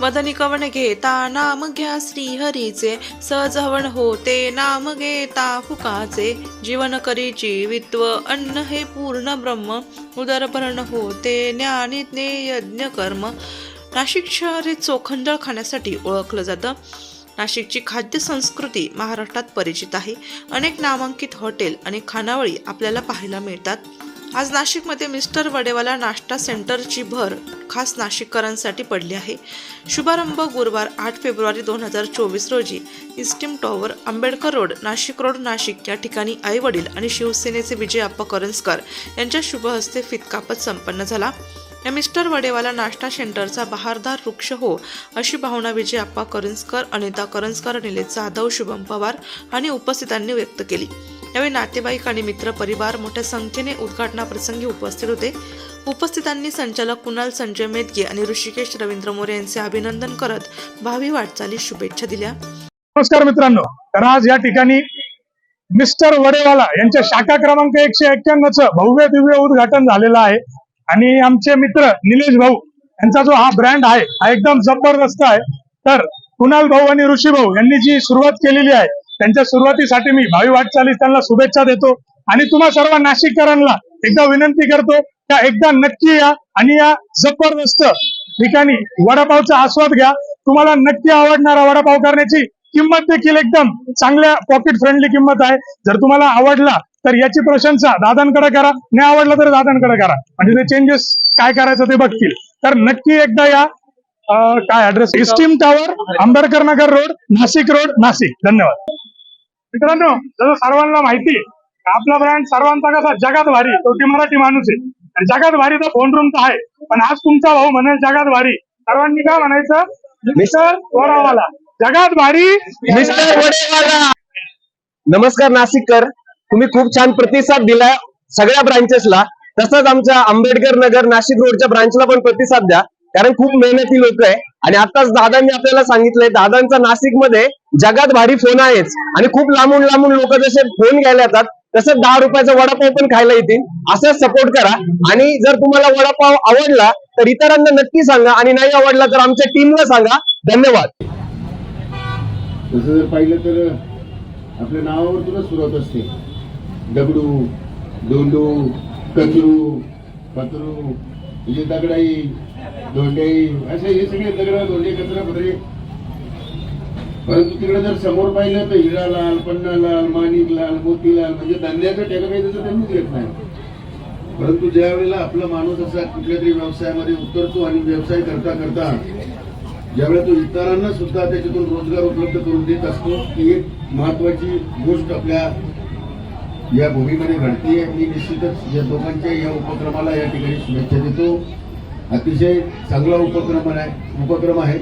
मदनी कवण घेता नाम घ्या श्रीहरीचे. सहज हवण होते नाम घेता फुकाचे. जीवन करी जीवित्व अन्न हे पूर्ण ब्रह्म. उदरभरण होते ज्ञानी यज्ञ कर्म. नाशिक शहर हे चोखंदळ खाण्यासाठी ओळखलं जातं. नाशिकची खाद्य संस्कृती महाराष्ट्रात परिचित आहे. अनेक नामांकित हॉटेल आणि खानावळी आपल्याला पाहायला मिळतात. आज नाशिकमध्ये मिस्टर वडेवाला नाश्ता सेंटरची भर खास नाशिककरांसाठी पडली आहे. शुभारंभ गुरुवार आठ फेब्रुवारी दोन हजार चोवीस रोजी esteem tower Ambedkar road Nashik road Nashik या ठिकाणी आई वडील आणि शिवसेनेचे विजय अप्पा करंजकर यांच्या शुभहस्ते फितकापत संपन्न झाला. या मिस्टर वडेवाला नाश्ता सेंटरचा बहारदार वृक्ष हो अशी भावना विजय अप्पा करंजकर अनिता करंजकर निलेश जाधव शुभम पवार आणि उपस्थितांनी व्यक्त केली. यावेळी नातेवाईक आणि मित्र परिवार मोठ्या संख्येने उद्घाटनाप्रसंगी उपस्थित होते. उपस्थितांनी संचालक कुणाल संजय मेदगे आणि ऋषिकेश रवींद्र मोरे यांचे अभिनंदन करत भावी वाटचाली शुभेच्छा दिल्या. नमस्कार मित्रांनो तर आज या ठिकाणी मिस्टर वडेवाला यांच्या शाखा क्रमांक एकशे एक्क्याण्णव च भव्य दिव्य उद्घाटन झालेलं आहे. आणि आमचे मित्र निलेश भाऊ यांचा जो हा ब्रँड आहे हा एकदम जबरदस्त आहे. तर कुणाल भाऊ आणि ऋषी भाऊ यांनी जी सुरुवात केलेली आहे त्यांच्या सुरुवातीसाठी मी भावी वाटचालीस त्यांना शुभेच्छा देतो. आणि तुम्हा सर्व नाशिककरांना एकदा विनंती करतो त्या एकदा नक्की या आणि या जबरदस्त ठिकाणी वडापावचा आस्वाद घ्या. तुम्हाला नक्की आवडणारा वडापाव करण्याची किंमत देखील एकदम चांगल्या पॉकेट फ्रेंडली किंमत आहे. जर तुम्हाला आवडला तर याची प्रशंसा दादांकडे करा. नाही आवडला तर दादांकडे करा. म्हणजे ते चेंजेस काय करायचं ते बघतील. तर नक्की एकदा या. काय address esteem tower Ambedkar Nagar road Nashik road Nashik. धन्यवाद. मित्रांनो जसं सर्वांना माहिती आपला ब्रँड सर्वांचा कसा? जगात भारी तो ती मराठी माणूस आहे. आणि जगात भारीचा फोन रूम तर आहे. पण आज तुमचा भाऊ म्हणेल जगात भारी सर्वांनी काय म्हणायचं? मिस्टर वडावाला जगात भारी मिस्टर वडेवाला नमस्कार नाशिककर तुम्ही खूप छान प्रतिसाद दिलाय सगळ्या ब्रांचेसला तसंच आमच्या आंबेडकर नगर नाशिक रोडच्या ब्रांचला पण प्रतिसाद द्या. कारण खूप मेहनती लोक आहे. आणि आताच दादांनी आपल्याला सांगितलंय दादांचा नाशिकमध्ये जगात भारी फोन आहेच. आणि खूप लांबून लांबून लोक जसे फोन घ्यायला येतात तसंच दहा रुपयाचा वडापाव पण खायला येते असं सपोर्ट करा. आणि जर तुम्हाला वडापाव आवडला तर इतरांना नक्की सांगा. आणि नाही आवडला तर आमच्या टीमला सांगा. धन्यवाद. तसं जर पाहिलं तर आपल्या नावावरतूनच सुरुवात असते. दगडू दोंडू कचरू पत्रू म्हणजे दगडाई दोंडाई असे हे सगळे दगड दोंडे कचरा पत्रे परंतु तिकडे जर समोर पाहिलं तर हिरा लाल पन्ना लाल माणिक लाल मोती लाल म्हणजे धंद्याचं ठेका काही त्याचं त्यांनीच घेत नाही परंतु ज्या वेळेला आपला माणूस असा कुठल्या तरी व्यवसायामध्ये उतरतो आणि व्यवसाय करता करता ज्यावेळेला तो इतरांना सुद्धा त्याच्यातून रोजगार उपलब्ध करून देत असतो ही एक महत्वाची गोष्ट आपल्या या भूमीमध्ये घडते. मी निश्चितच या दोघांच्या या उपक्रमाला या ठिकाणी शुभेच्छा देतो. अतिशय चांगला उपक्रम आहे उपक्रम आहे.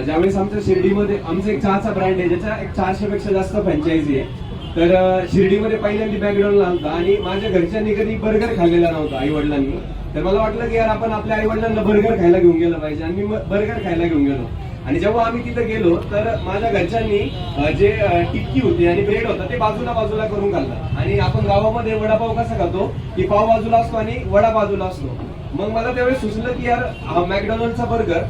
ज्यावेळेस आमच्या शिर्डीमध्ये आमचा एक चहाचा ब्रँड आहे ज्याच्या एक चारशे पेक्षा जास्त फ्रँचायझी आहे. तर शिर्डीमध्ये पहिल्यांदा बॅकग्राऊंडला होता आणि माझ्या घरच्यांनी कधी बर्गर खाल्लेला नव्हता आई वडिलांनी तर मला वाटलं की यार आपण आपल्या आई वडिलांना बर्गर खायला घेऊन गेलं पाहिजे आणि मी बर्गर खायला घेऊन गेलो. आणि जेव्हा आम्ही तिथे गेलो तर माझ्या घरच्यांनी जे टिक्की होती आणि ब्रेड होता ते बाजूला बाजूला करून खाल्लं. आणि आपण गावामध्ये वडापाव कसा खातो की पाव बाजूला असतो आणि वडा बाजूला असतो. मग मला त्यावेळेस सुचलं की यार मॅकडॉनल्डचा बर्गर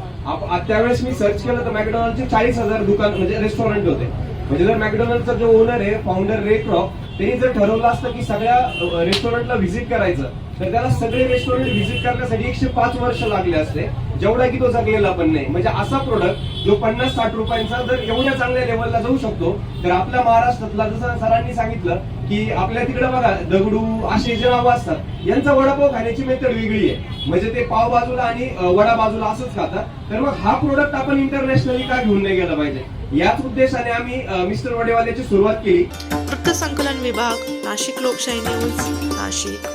त्यावेळेस मी सर्च केलं तर मॅकडॉनल्डचे चाळीस हजार दुकान म्हणजे रेस्टॉरंट होते. म्हणजे जर मॅकडोनल्डचा जो ओनर आहे फाउंडर रे क्रॉप त्यांनी जर ठरवलं असतं की सगळ्या रेस्टॉरंटला व्हिजिट करायचं तर त्याला सगळे रेस्टॉरंट व्हिजिट करण्यासाठी एकशे पाच वर्ष लागले असते. जेवढा की तो जगलेला पण नाही. म्हणजे असा प्रोडक्ट जो पन्नास साठ रुपयांचा जर एवढ्या चांगल्या लेवलला जाऊ शकतो तर आपल्या महाराष्ट्रातला जसं सरांनी सांगितलं की आपल्या तिकडे बघा दगडू असे जे नावं असतात यांचा वडापाव खाण्याची मेथड वेगळी आहे. म्हणजे ते पाव बाजूला आणि वडा बाजूला असंच खातात. तर मग हा प्रोडक्ट आपण इंटरनॅशनली का घेऊन नाही गेला पाहिजे? याच उद्देशाने आम्ही मिस्टर वडेवाल्याची सुरुवात केली. वृत्तसंकलन विभाग नाशिक लोकशाही न्यूज नाशिक.